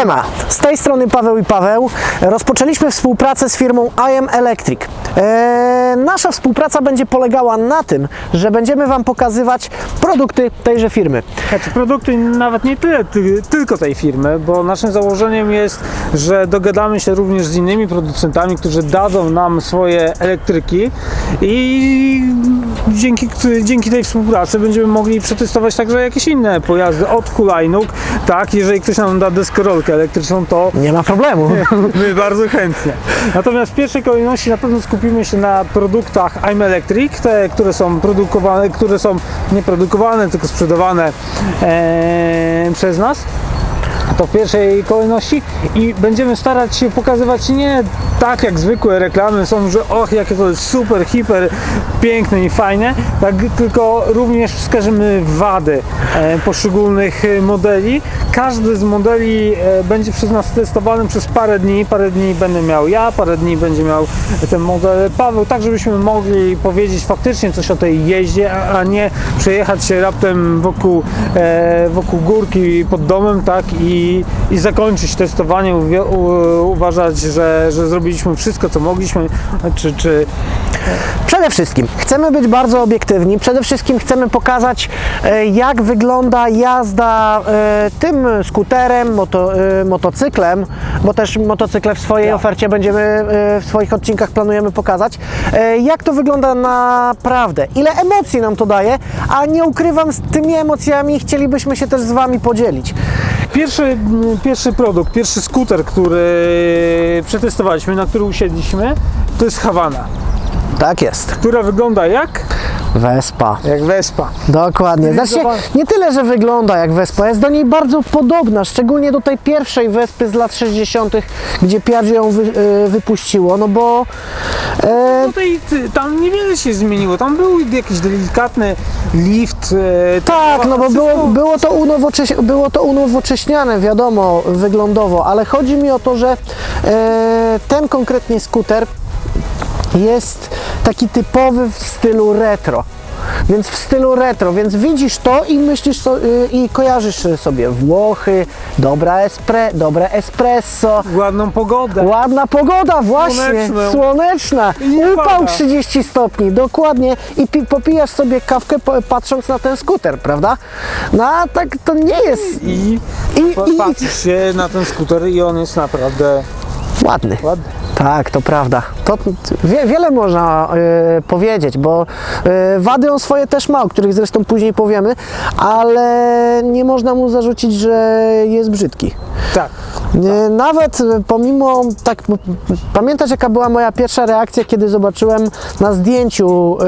Siema, z tej strony Paweł i Paweł. Rozpoczęliśmy współpracę z firmą IM Electric. Eee, nasza współpraca będzie polegała na tym, że będziemy Wam pokazywać produkty tejże firmy. Znaczy produkty nawet nie tyle ty, tylko tej firmy, bo naszym założeniem jest, że dogadamy się również z innymi producentami, którzy dadzą nam swoje elektryki i dzięki, dzięki tej współpracy będziemy mogli przetestować także jakieś inne pojazdy od hulajnóg. Tak, jeżeli ktoś nam da deskorolkę elektryczną, to Nie ma problemu. My bardzo chętnie. Natomiast w pierwszej kolejności na pewno skupimy się na produktach I'm Electric, te, które są produkowane, które są nie produkowane, tylko sprzedawane e, przez nas. To w pierwszej kolejności i będziemy starać się pokazywać nie tak jak zwykłe reklamy są, że och jakie to jest super, hiper, piękne i fajne, tak, tylko również wskażemy wady e, poszczególnych e, modeli. Każdy z modeli e, będzie przez nas testowany przez parę dni. Parę dni będę miał ja, parę dni będzie miał ten model Paweł, tak żebyśmy mogli powiedzieć faktycznie coś o tej jeździe, a, nie przejechać się raptem wokół, wokół górki pod domem, tak i, i zakończyć testowanie, uważać, że, że zrobiliśmy wszystko, co mogliśmy, czy, czy Przede wszystkim chcemy być bardzo obiektywni. Przede wszystkim chcemy pokazać, e, jak wygląda jazda e, tym skuterem, moto, e, motocyklem, bo też motocykle w swojej Tak. ofercie będziemy w swoich odcinkach planujemy pokazać. Jak to wygląda naprawdę, ile emocji nam to daje, a nie ukrywam, z tymi emocjami chcielibyśmy się też z Wami podzielić. Pierwszy, mm, pierwszy produkt, pierwszy skuter, który przetestowaliśmy, na który usiedliśmy, to jest Hawana, Tak jest. która wygląda jak? Wespa. Jak Vespa. Dokładnie. Znaczy, nie tyle, że wygląda jak Vespa, jest do niej bardzo podobna, szczególnie do tej pierwszej Wespy z lat 60., gdzie Piaggio ją wy, e, wypuściło, no bo e, Tutaj ty- tam niewiele się zmieniło, tam był jakiś delikatny lift. e, tak, no bo było, było, to unowocześ, było to unowocześniane, wiadomo, wyglądowo, ale chodzi mi o to, że e, ten konkretnie skuter jest taki typowy w stylu retro. Więc w stylu retro, więc widzisz to i myślisz so, y, i kojarzysz sobie Włochy, dobra espre, dobre espresso, Ładną pogodę. ładna pogoda właśnie, Słoneczną. słoneczna, nie upał pada. 30 stopni, dokładnie i pi, popijasz sobie kawkę po, patrząc na ten skuter, prawda? No a tak to nie jest I, I- i- patrzysz się na ten skuter i on jest naprawdę ładny. ładny. Tak, to prawda. To wie, wiele można y, powiedzieć, bo y, wady on swoje też ma, o których zresztą później powiemy, ale nie można mu zarzucić, że jest brzydki. Tak. Nie, Nawet y, pomimo, tak pamiętasz jaka była moja pierwsza reakcja, kiedy zobaczyłem na zdjęciu y,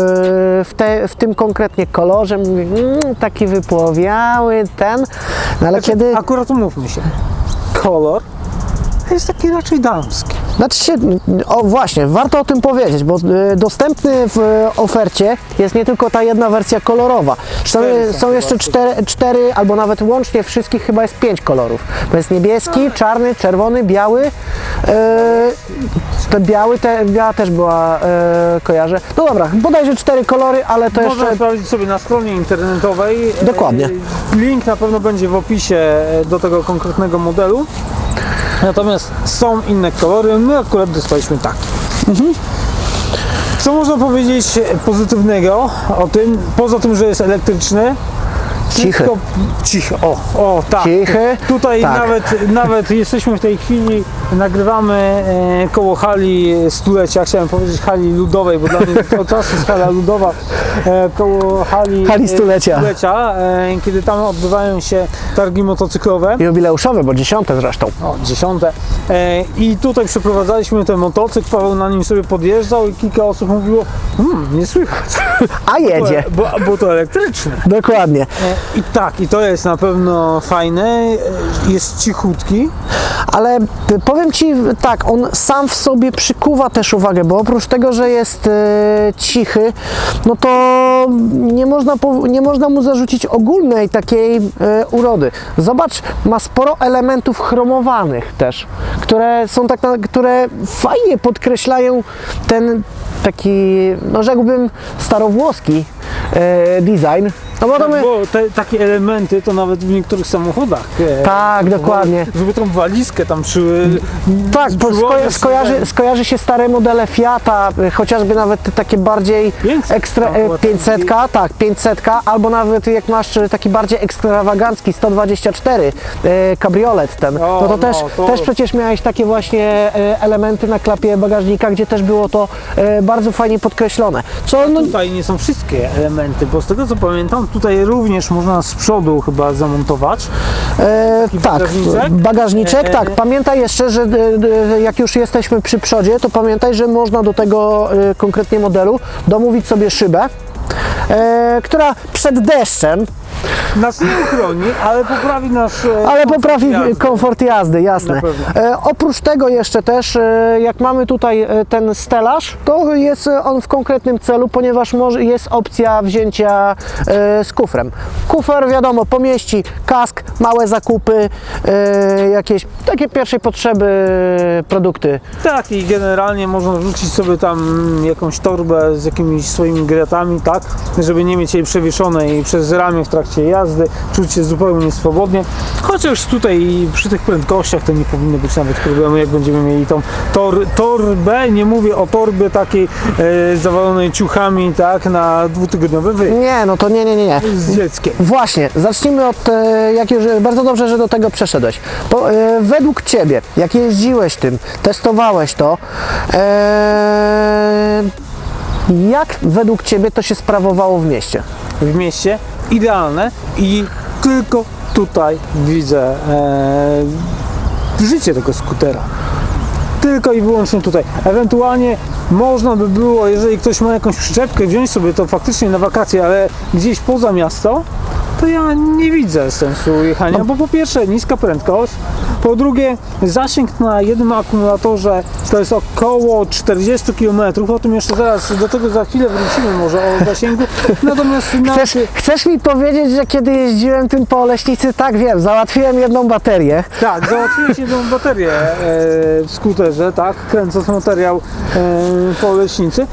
w, te, w tym konkretnie kolorze, mówię, mm, taki wypłowiały ten, no ale kiedy... Akurat umówmy się. Kolor jest taki raczej damski. Znaczy się, o właśnie, warto o tym powiedzieć, bo y, dostępny w y, ofercie jest nie tylko ta jedna wersja kolorowa. Są, Cztery są jeszcze cztery, cztery, albo nawet łącznie wszystkich chyba jest pięć kolorów. To jest niebieski, czarny, czerwony, biały. y, te biały, te, biała też była, y, kojarzę. No dobra, bodajże cztery kolory, ale to Można jeszcze... sprawdzić sobie na stronie internetowej. Dokładnie. Link na pewno będzie w opisie do tego konkretnego modelu. Natomiast są inne kolory, my akurat dostaliśmy taki. Mhm. Co można powiedzieć pozytywnego o tym, poza tym, że jest elektryczny? Cichy. Wszystko cichy. O, o, tak. Cichy, Tutaj tak. nawet, nawet jesteśmy w tej chwili, nagrywamy e, koło hali stulecia, chciałem powiedzieć hali ludowej, bo dla mnie cały czas jest hala ludowa, e, koło hali, Hali e, stulecia. stulecia e, kiedy tam odbywają się targi motocyklowe. Jubileuszowe, bo dziesiąte zresztą. O, dziesiąte. I tutaj przeprowadzaliśmy ten motocykl, Paweł na nim sobie podjeżdżał i kilka osób mówiło, hmm, nie słychać, A jedzie. bo, bo to elektryczne. Dokładnie. I tak, i to jest na pewno fajne, jest cichutki. Ale y, powiem Ci tak, on sam w sobie przykuwa też uwagę, bo oprócz tego, że jest e, cichy, no to nie można, nie można mu zarzucić ogólnej takiej e, urody. Zobacz, ma sporo elementów chromowanych też, które są tak, które fajnie podkreślają ten taki, no rzekłbym, starowłoski e, design. No bo to Tak, my... bo te, takie elementy to nawet w niektórych samochodach. e, Tak, dokładnie. Żeby tą walizkę tam przy... Tak, bo sko- skojarzy, skojarzy się stare modele Fiata, y, chociażby nawet takie bardziej 500 ekstra, tam była e, 500, tak, 500, albo nawet jak masz taki bardziej ekstrawagancki 124 e, kabriolet ten, O, no to no, też, to- też przecież miałeś takie właśnie e, elementy na klapie bagażnika, gdzie też było to e, bardzo fajnie podkreślone. Co no, Tutaj nie są wszystkie elementy, bo z tego co pamiętam, tutaj również można z przodu chyba zamontować. E, tak, bagażniczek? bagażniczek, E, tak. e. Pamiętaj jeszcze, że e, e, jak już jesteśmy przy przodzie, to pamiętaj, że można do tego konkretnie modelu domówić sobie szybę, e, która przed deszczem, Nas nie uchroni, ale poprawi nasz... e, ale komfort poprawi jazdy. komfort jazdy, jasne. Na pewno. E, oprócz tego jeszcze też, e, jak mamy tutaj e, ten stelaż, to jest e, on w konkretnym celu, ponieważ może, jest opcja wzięcia e, z kufrem. Kufer, wiadomo, pomieści kask, małe zakupy, e, jakieś takie pierwszej potrzeby produkty. Tak, i generalnie można wrzucić sobie tam jakąś torbę z jakimiś swoimi gratami, tak, żeby nie mieć jej przewieszonej przez ramię w trakcie jazdy, czuć się zupełnie swobodnie. Chociaż tutaj przy tych prędkościach to nie powinno być nawet problemu, jak będziemy mieli tą tor, torbę, nie mówię o torbie takiej e, zawalonej ciuchami, tak, na dwutygodniowy wyjazd Nie, no to nie, nie, nie, nie. z dzieckiem. Właśnie, zacznijmy od, e, jak już, bardzo dobrze, że do tego przeszedłeś. Bo, e, według Ciebie, jak jeździłeś tym, testowałeś to, e, jak według Ciebie to się sprawowało w mieście? w mieście, idealne i tylko tutaj widzę e, życie tego skutera. Tylko i wyłącznie tutaj. Ewentualnie można by było, jeżeli ktoś ma jakąś przyczepkę, wziąć sobie to faktycznie na wakacje, ale gdzieś poza miasto, to ja nie widzę sensu jechania, bo po pierwsze niska prędkość, po drugie zasięg na jednym akumulatorze to jest około 40 km, o tym jeszcze zaraz, do tego za chwilę wrócimy może o zasięgu, natomiast na, Chcesz, chcesz mi powiedzieć, że kiedy jeździłem tym po Oleśnicy, tak wiem, załatwiłem jedną baterię. Tak, załatwiłeś jedną baterię e, w skuterze, tak, kręcąc materiał e, po leśnicy,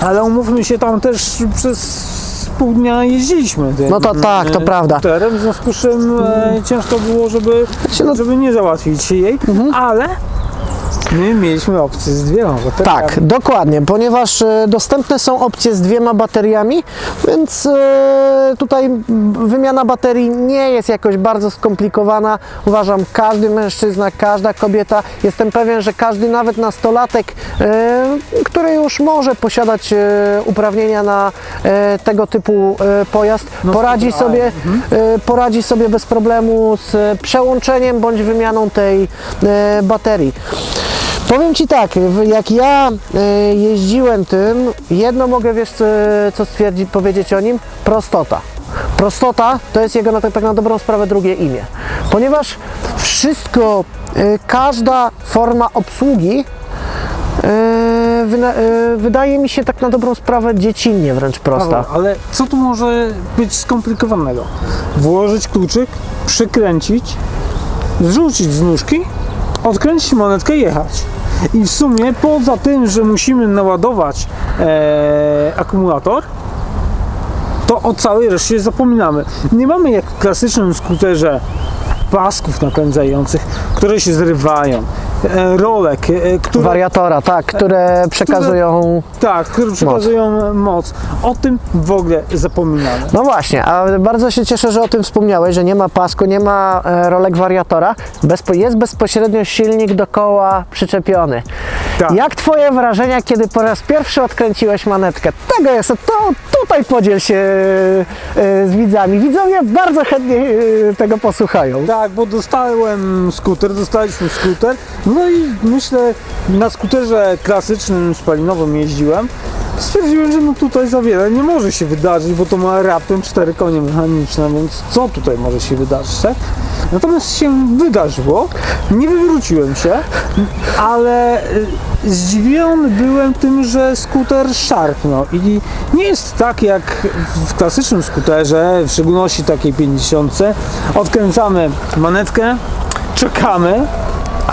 ale umówmy się, tam też przez pół dnia jeździliśmy tym No to tak, to e, prawda. skuterem, w związku z czym e, ciężko było, żeby, Znaczy, no- żeby nie załatwić jej, ale my mieliśmy opcję z dwiema bateriami. Tak, dokładnie, ponieważ e, dostępne są opcje z dwiema bateriami, więc e, tutaj wymiana baterii nie jest jakoś bardzo skomplikowana. Uważam, każdy mężczyzna, każda kobieta, jestem pewien, że każdy nawet nastolatek, e, który już może posiadać uprawnienia na tego typu pojazd, poradzi super, sobie, e, poradzi sobie bez problemu z przełączeniem bądź wymianą tej baterii. Powiem Ci tak, jak ja e, jeździłem tym, jedno mogę, wiesz, co, stwierdzić, powiedzieć o nim? Prostota. Prostota to jest jego na, tak na dobrą sprawę drugie imię. Ponieważ wszystko, e, każda forma obsługi e, wydaje mi się tak na dobrą sprawę dziecinnie wręcz prosta. Ale co tu może być skomplikowanego? Włożyć kluczyk, przykręcić, zrzucić z nóżki, odkręcić monetkę i jechać. I w sumie poza tym, że musimy naładować e, akumulator, to o całej reszcie zapominamy. Nie mamy jak w klasycznym skuterze pasków napędzających, które się zrywają, rolek, e, które Wariatora, tak, które przekazują tak, które przekazują moc. O tym w ogóle zapominamy. No właśnie, a bardzo się cieszę, że o tym wspomniałeś, że nie ma pasku, nie ma e, rolek wariatora, bezpo, jest bezpośrednio silnik do koła przyczepiony. Tak. Jak Twoje wrażenia, kiedy po raz pierwszy odkręciłeś manetkę? Tego jest, to tutaj podziel się e, z widzami. Widzowie bardzo chętnie e, tego posłuchają. Tak, bo dostałem skuter, dostaliśmy skuter, no i myślę, na skuterze klasycznym spalinowym jeździłem, stwierdziłem, że no tutaj za wiele nie może się wydarzyć, bo to ma raptem cztery konie mechaniczne, więc co tutaj może się wydarzyć, tak? Natomiast się wydarzyło, nie wywróciłem się, ale y, zdziwiony byłem tym, że skuter szarpnął. I nie jest tak jak w klasycznym skuterze, w szczególności takiej 50, odkręcamy manetkę, czekamy,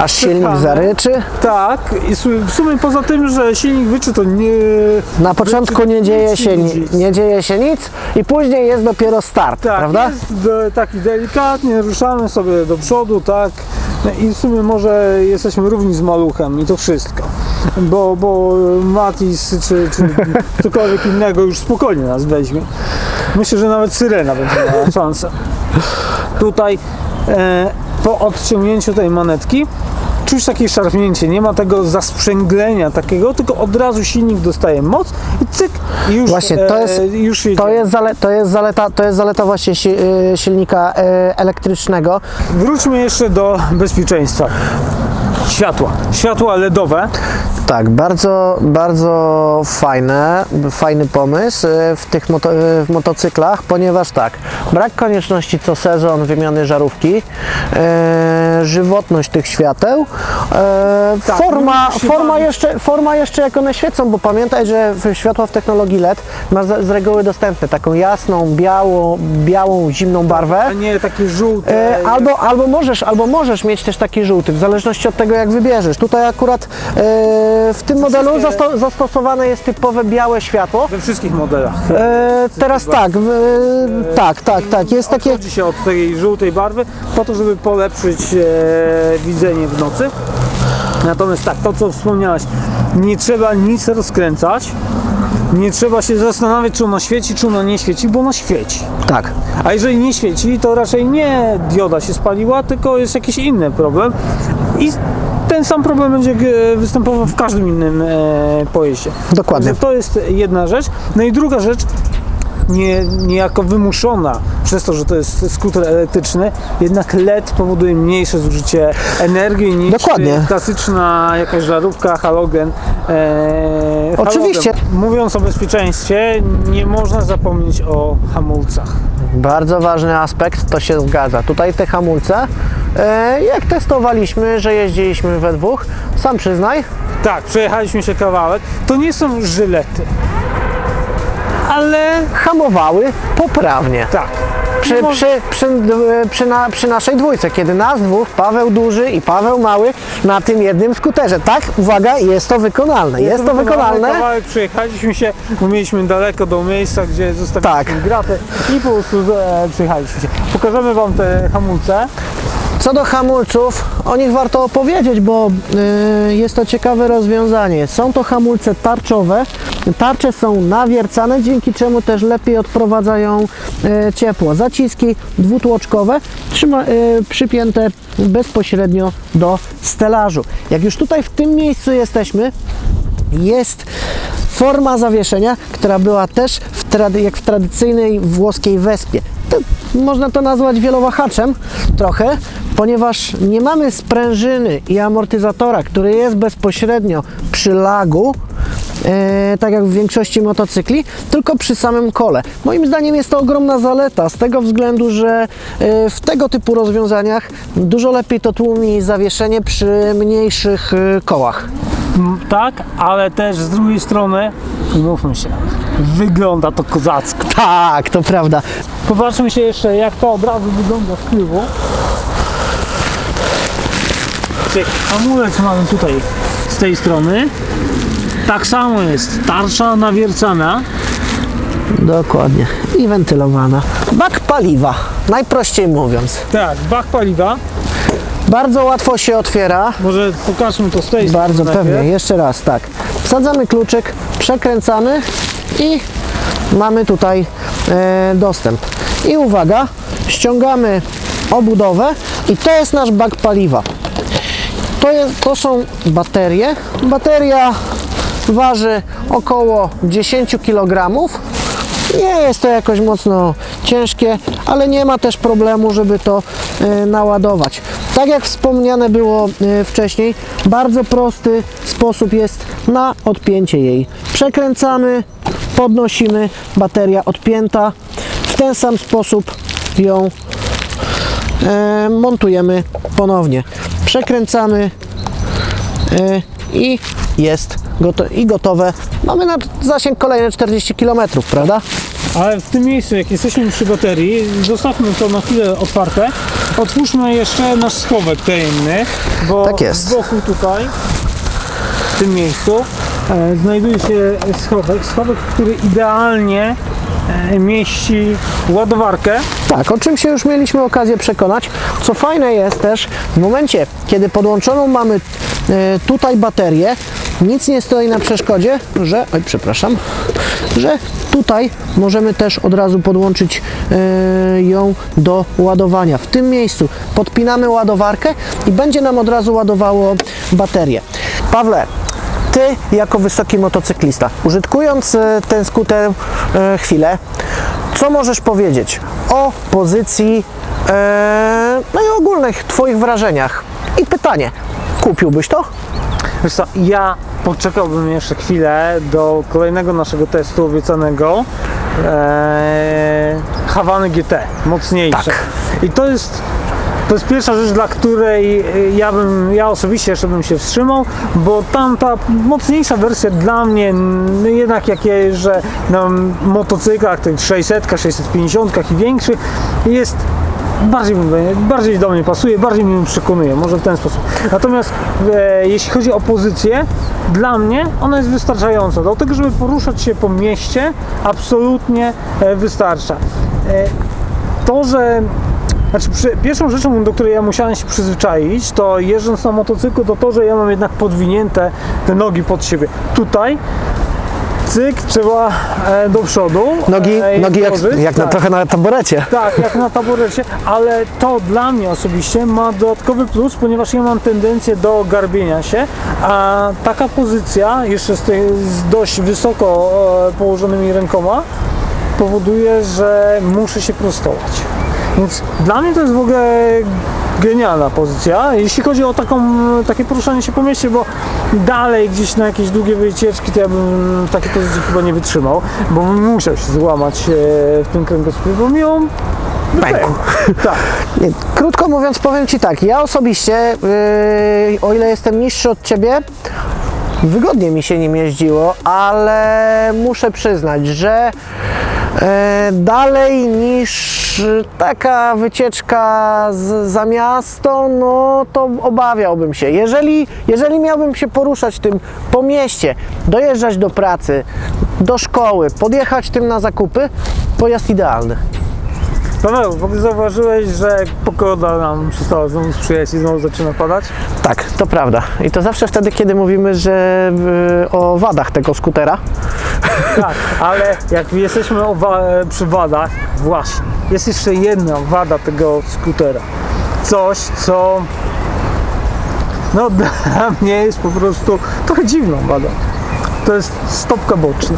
Aż silnik Czekamy. zaryczy. Tak, i w sumie poza tym, że silnik wyczy, to nie... Na początku nie dzieje, się, ni- nic. nie dzieje się nic i później jest dopiero start, Tak, prawda? jest de, taki delikatnie, ruszamy sobie do przodu, tak, i w sumie może jesteśmy równi z maluchem i to wszystko, bo, bo Matis czy, czy cokolwiek innego już spokojnie nas weźmie. Myślę, że nawet Syrena będzie miała szansę. Tutaj e, po odciągnięciu tej manetki czuć takie szarpnięcie, nie ma tego zasprzęglenia takiego, tylko od razu silnik dostaje moc i cyk, i już, Właśnie, to jest- e, już jedzie. To jest, zale, to, jest zaleta, to jest zaleta właśnie si, y, silnika y, elektrycznego. Wróćmy jeszcze do bezpieczeństwa. Światła. Światła LEDowe. Tak, bardzo, bardzo fajne, fajny pomysł y, w tych moto, y, w motocyklach, ponieważ tak, brak konieczności co sezon wymiany żarówki, y, żywotność tych świateł, y, Tak, forma, się forma, bawić. jeszcze, forma jeszcze jak one świecą, bo pamiętaj, że światła w technologii LED masz z, z reguły dostępne taką jasną, białą, białą, zimną barwę. A nie takie żółte. E, albo, albo, możesz, albo możesz mieć też taki żółty, w zależności od tego jak wybierzesz. Tutaj akurat e, w tym modelu zasto, zastosowane jest typowe białe światło. We wszystkich modelach. E, teraz tak, w, e, tak, tak, tak, jest takie, Odchodzi się od tej żółtej barwy po to, żeby polepszyć e, widzenie w nocy. Natomiast tak, to co wspomniałaś, nie trzeba nic rozkręcać. Nie trzeba się zastanawiać, czy ono świeci, czy ono nie świeci, bo ono świeci. tak, A jeżeli nie świeci, to raczej nie dioda się spaliła, tylko jest jakiś inny problem. I ten sam problem będzie e, występował w każdym innym e, pojeździe. Dokładnie. Także to jest jedna rzecz. No i druga rzecz, nie, niejako wymuszona przez to, że to jest skuter elektryczny, jednak LED powoduje mniejsze zużycie energii niż Dokładnie. klasyczna jakaś żarówka, halogen. E, Oczywiście. Halogen. Mówiąc o bezpieczeństwie, nie można zapomnieć o hamulcach. bardzo ważny aspekt, to się zgadza. Tutaj te hamulce, e, jak testowaliśmy, że jeździliśmy we dwóch, sam przyznaj, Tak, przejechaliśmy się kawałek. To nie są żylety. Ale hamowały poprawnie. tak. Przy, No, przy, przy, przy, na, przy naszej dwójce, kiedy nas dwóch, Paweł duży i Paweł mały, na tym jednym skuterze. Tak, uwaga, jest to wykonalne. Jest, to wykonalne. Kawałek przejechaliśmy się, bo mieliśmy daleko do miejsca, gdzie zostawiliśmy Tak. gratę i po prostu e, przejechaliśmy się. Pokażemy Wam te hamulce. Co do hamulców, o nich warto opowiedzieć, bo y, jest to ciekawe rozwiązanie. Są to hamulce tarczowe. Tarcze są nawiercane, dzięki czemu też lepiej odprowadzają y, ciepło. Zaciski dwutłoczkowe, trzyma, y, przypięte bezpośrednio do stelażu. Jak już tutaj w tym miejscu jesteśmy, jest forma zawieszenia, która była też w jak w tradycyjnej włoskiej wespie. To, można to nazwać wielowahaczem trochę, ponieważ nie mamy sprężyny i amortyzatora, który jest bezpośrednio przy lagu, e, tak jak w większości motocykli, tylko przy samym kole. Moim zdaniem jest to ogromna zaleta z tego względu, że e, w tego typu rozwiązaniach dużo lepiej to tłumi zawieszenie przy mniejszych e, kołach. Tak, ale też z drugiej strony, umówmy się, wygląda to kozacko. Tak, to prawda. Popatrzmy się jeszcze, jak to od razu wygląda z tyłu. Cyk, Hamulec mamy tutaj z tej strony. Tak samo jest tarcza nawiercana. Dokładnie. I wentylowana. Bak paliwa, najprościej mówiąc. Tak, bak paliwa. Bardzo łatwo się otwiera. Może pokażmy to z tej. Bardzo pewnie. Jeszcze raz, tak. Wsadzamy kluczyk, przekręcamy i mamy tutaj e, dostęp. I uwaga, ściągamy obudowę i to jest nasz bak paliwa. To, jest, to są baterie. Bateria waży około 10 kg. Nie jest to jakoś mocno ciężkie, ale nie ma też problemu, żeby to e, naładować. Tak jak wspomniane było e, wcześniej, bardzo prosty sposób jest na odpięcie jej. Przekręcamy, podnosimy, bateria odpięta. W ten sam sposób ją e, montujemy ponownie. Przekręcamy e, i jest gotowe. Mamy na zasięg kolejne 40 km, prawda? Ale w tym miejscu, jak jesteśmy przy baterii, zostawmy to na chwilę otwarte. otwórzmy jeszcze nasz schowek tajemny, bo Tak jest. z boku tutaj, w tym miejscu, e, znajduje się schowek. Schowek, który idealnie e, mieści ładowarkę. Tak, o czym się już mieliśmy okazję przekonać. Co fajne jest też, w momencie, kiedy podłączoną mamy e, tutaj baterię, nic nie stoi na przeszkodzie, że, oj, przepraszam, że tutaj możemy też od razu podłączyć e, ją do ładowania. W tym miejscu podpinamy ładowarkę i będzie nam od razu ładowało baterię. Pawle, ty jako wysoki motocyklista, użytkując e, ten skuter chwilę, co możesz powiedzieć o pozycji, e, no i ogólnych Twoich wrażeniach? I pytanie, kupiłbyś to? Wiesz co, ja poczekałbym jeszcze chwilę do kolejnego naszego testu obiecanego e, Hawany GT, mocniejsze. Tak. I to jest to jest pierwsza rzecz, dla której e, ja bym, ja osobiście jeszcze bym się wstrzymał, bo tam ta mocniejsza wersja dla mnie, jednak jak ja jeżdżę na motocyklach, tych 600, 650 i większych, jest bardziej, bardziej do mnie pasuje, bardziej mnie przekonuje, może w ten sposób. Natomiast e, jeśli chodzi o pozycję, dla mnie ona jest wystarczająca. Do tego, żeby poruszać się po mieście, absolutnie e, wystarcza. E, to, że znaczy, przy, pierwszą rzeczą, do której ja musiałem się przyzwyczaić, to jeżdżąc na motocyklu, to to, że ja mam jednak podwinięte te nogi pod siebie. Tutaj cyk, trzeba e, do przodu. Nogi, e, nogi jak, jak na, tak. trochę na taborecie. Tak, jak na taborecie, ale to dla mnie osobiście ma dodatkowy plus, ponieważ ja mam tendencję do garbienia się, a taka pozycja, jeszcze z, z dość wysoko e, położonymi rękoma, powoduje, że muszę się prostować. Więc dla mnie to jest w ogóle genialna pozycja, jeśli chodzi o taką, takie poruszanie się po mieście, bo dalej gdzieś na jakieś długie wycieczki to ja bym takiej pozycji chyba nie wytrzymał, bo bym musiał się złamać e, w tym kręgosłupie, bo mi Pękł. tak. Krótko mówiąc, powiem Ci tak, ja osobiście, yy, o ile jestem niższy od Ciebie, wygodnie mi się nim jeździło, ale muszę przyznać, że e, dalej niż taka wycieczka z, za miasto, no to obawiałbym się. Jeżeli, jeżeli miałbym się poruszać tym po mieście, dojeżdżać do pracy, do szkoły, podjechać tym na zakupy, pojazd idealny. Paweł, w ogóle zauważyłeś, że pogoda nam przestała znowu sprzyjać i znowu zaczyna padać? Tak, to prawda. I to zawsze wtedy, kiedy mówimy, że y, o wadach tego skutera. Tak, ale jak jesteśmy o wa- przy wadach, właśnie, jest jeszcze jedna wada tego skutera. Coś, co no dla mnie jest po prostu trochę dziwną wadą. To jest stopka boczna.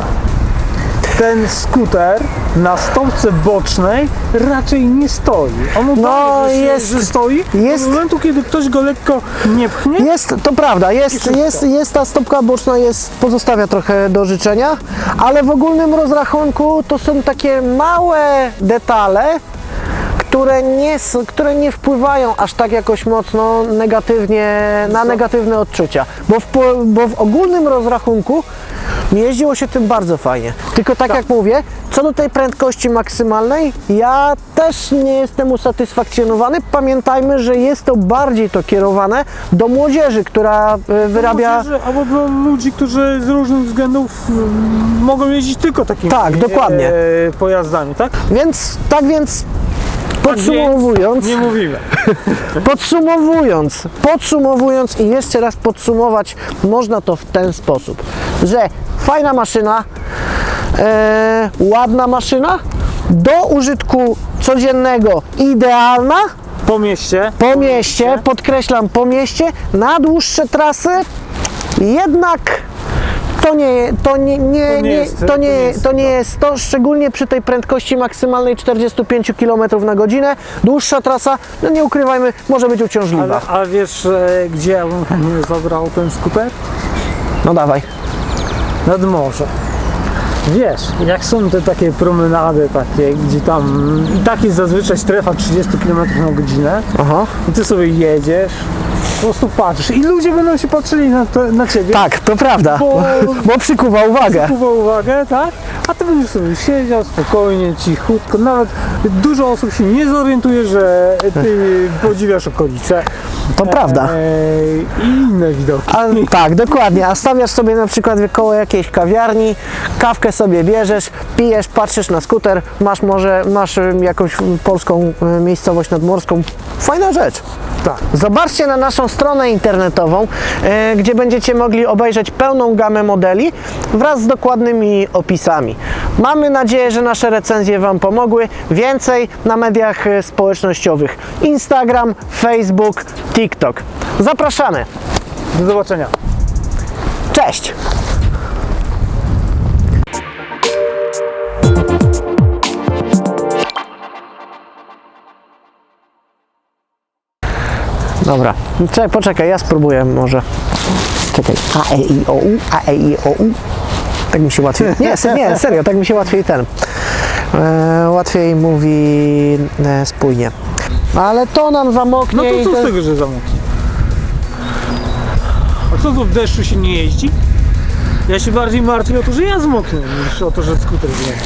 Ten skuter na stopce bocznej raczej nie stoi. On No, jest- że stoi jest- do momentu, kiedy ktoś go lekko nie pchnie. Jest, to prawda, jest, jest, jest ta stopka boczna, jest, pozostawia trochę do życzenia, ale w ogólnym rozrachunku to są takie małe detale, które nie, które nie wpływają aż tak jakoś mocno negatywnie, na negatywne odczucia, bo w, bo w ogólnym rozrachunku jeździło się tym bardzo fajnie. Tylko tak, jak mówię, co do tej prędkości maksymalnej, ja też nie jestem usatysfakcjonowany. Pamiętajmy, że jest to bardziej to kierowane do młodzieży, która e, wyrabia... Młodzieży, albo do ludzi, którzy z różnych względów mm, mogą jeździć tylko takimi Tak, dokładnie. e, pojazdami, tak? Tak więc Tak więc podsumowując, Nie mówimy. podsumowując, podsumowując i jeszcze raz podsumować, można to w ten sposób, że fajna maszyna, e, ładna maszyna, do użytku codziennego idealna, Po mieście. po mieście, podkreślam po mieście, na dłuższe trasy jednak to nie, to nie, nie, To nie jest- to nie jest to nie jest to, szczególnie przy tej prędkości maksymalnej 45 km na godzinę. Dłuższa trasa, no nie ukrywajmy, może być uciążliwa. Ale, a wiesz, e, gdzie ja bym zabrał ten skuter? No dawaj. Nad morze. Wiesz, jak są te takie promenady takie, gdzie tam i tak jest zazwyczaj strefa 30 km na godzinę Aha. i ty sobie jedziesz prostu patrzysz i ludzie będą się patrzyli na, to, na ciebie. Tak, to prawda, Bo- bo przykuwa uwagę. Przykuwa uwagę, tak? A ty będziesz sobie siedział spokojnie, cichutko. Nawet dużo osób się nie zorientuje, że ty podziwiasz okolice. To prawda. Eee, I inne widoki. A, tak, dokładnie. A stawiasz sobie na przykład koło jakiejś kawiarni, kawkę sobie bierzesz, pijesz, patrzysz na skuter, masz może masz jakąś polską miejscowość nadmorską. Fajna rzecz. Tak. Zobaczcie na naszą stronę internetową, e, gdzie będziecie mogli obejrzeć pełną gamę modeli wraz z dokładnymi opisami. Mamy nadzieję, że nasze recenzje Wam pomogły. Więcej na mediach e, społecznościowych: Instagram, Facebook, TikTok. Zapraszamy. Do zobaczenia. Cześć! Dobra, czekaj, poczekaj, ja spróbuję może. Czekaj, A, E, I, O, U, A, E, I, O, U. Tak mi się łatwiej. Nie, se, nie, serio, tak mi się łatwiej ten. E, łatwiej mówi e, spójnie. Ale to nam zamoknie No to co z tego, że zamoknie? A co tu w deszczu się nie jeździ? Ja się bardziej martwię o to, że ja zmoknę, niż o to, że skuter zmoknie.